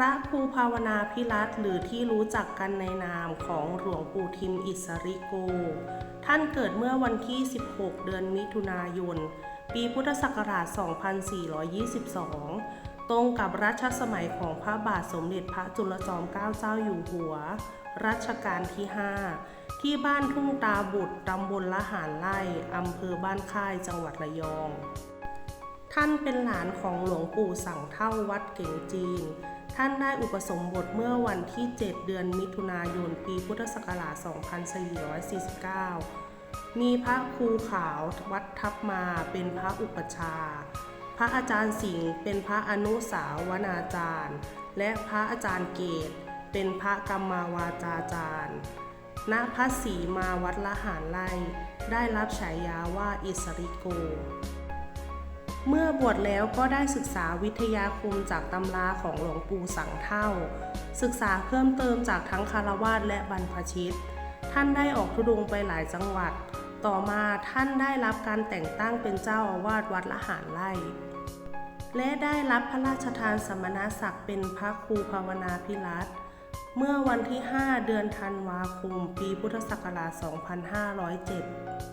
ระครูภาวนาพิรัตหรือที่รู้จักกันในนามของหลวงปู่ทิมอิสริโก ท่านเกิดเมื่อวันที่ 16 เดือนมิถุนายน ปีพุทธศักราช 2422 ตรงกับรัชสมัยของพระบาทสมเด็จพระจุลจอมเกล้าเจ้าอยู่หัว รัชกาลที่ 5 ที่บ้านทุ่งตาบุตรตำบลละหารไร่อำเภอบ้านค่ายจังหวัดระยอง ท่านเป็นหลานของหลวงปู่สั่งเท่าวัดเก่งจีน ท่านได้อุปสมบทเมื่อวันที่ 7 เดือนมิถุนายน ปีพุทธศักราช 2449 มีพระครูขาววัดทับมาเป็นพระอุปชา พระอาจารย์สิงห์เป็นพระอนุสาวนาจารย์ และพระอาจารย์เกตเป็นพระกรรมาวาจาจารย์ ณพระศรีมาวัดละหารไล่ได้รับฉายาว่าอิสริโก เมื่อบวชแล้วก็ได้ศึกษาวิทยาคมจากตำราของหลวงปู่สังเท่า ศึกษาเพิ่มเติมจากทั้งคารวาสและบรรพชิต ท่านได้ออกธุดงค์ไปหลายจังหวัด ต่อมาท่านได้รับการแต่งตั้งเป็นเจ้าอาวาสวัดละหารไร่ และได้รับพระราชทานสมณศักดิ์เป็นพระครูภาวนาพิรัตเมื่อวันที่ 5 เดือนธันวาคม ปีพุทธศักราช 2507